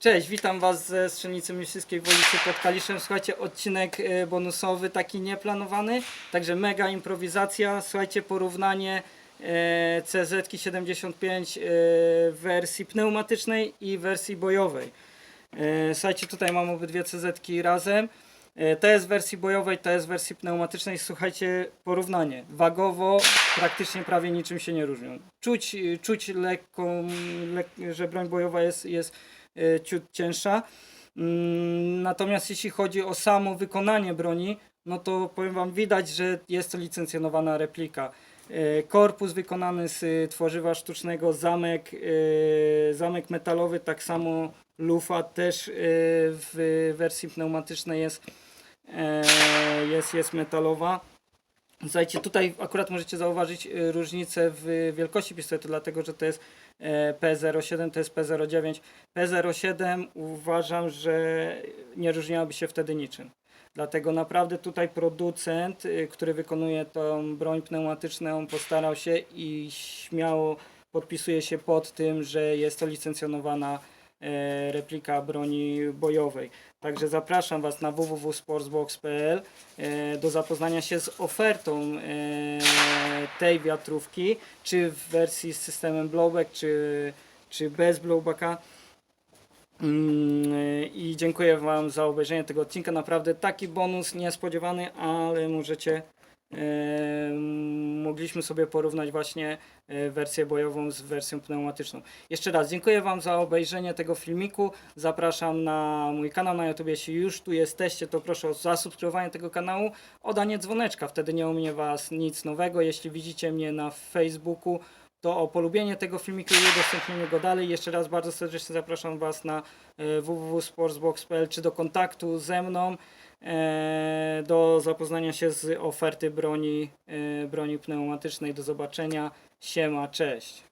Cześć, witam Was ze strzelnicy Myśliwskiej Wolicy pod Kaliszem. Słuchajcie, odcinek e, bonusowy, taki nieplanowany, także mega improwizacja. Słuchajcie, porównanie e, CZ75 e, w wersji pneumatycznej i wersji bojowej. E, Słuchajcie, tutaj mam obydwie CZ razem. E, To jest w wersji bojowej, to jest w wersji pneumatycznej. Słuchajcie, porównanie. Wagowo praktycznie prawie niczym się nie różnią. Czuć, e, czuć lekką, lek, że broń bojowa jest, jest e, ciut cięższa. Mm, Natomiast jeśli chodzi o samo wykonanie broni, no to powiem Wam, widać, że jest to licencjonowana replika. Korpus wykonany z tworzywa sztucznego, zamek, zamek metalowy, tak samo lufa też w wersji pneumatycznej jest, jest, jest metalowa. Słuchajcie, tutaj akurat możecie zauważyć e, różnicę w wielkości pistoletu, dlatego że to jest e, P07, to jest P09. P07 uważam, że nie różniłaby się wtedy niczym. Dlatego naprawdę tutaj producent, który wykonuje tą broń pneumatyczną, postarał się i śmiało podpisuje się pod tym, że jest to licencjonowana e, replika broni bojowej. Także zapraszam Was na www.sportsbox.pl e, do zapoznania się z ofertą e, tej wiatrówki, czy w wersji z systemem blowback, czy, czy bez blowbacka. Mm, I dziękuję Wam za obejrzenie tego odcinka. Naprawdę taki bonus niespodziewany, ale możecie. Mogliśmy sobie porównać właśnie e, wersję bojową z wersją pneumatyczną. Jeszcze raz dziękuję Wam za obejrzenie tego filmiku. Zapraszam na mój kanał na YouTube. Jeśli już tu jesteście, to proszę o zasubskrybowanie tego kanału, o danie dzwoneczka. Wtedy nie ominie Was nic nowego. Jeśli widzicie mnie na Facebooku, to o polubienie tego filmiku i udostępnienie go dalej. Jeszcze raz bardzo serdecznie zapraszam Was na e, www.sportsbox.pl czy do kontaktu ze mną, e, do zapoznania się z oferty broni, e, broni pneumatycznej. Do zobaczenia. Siema, cześć.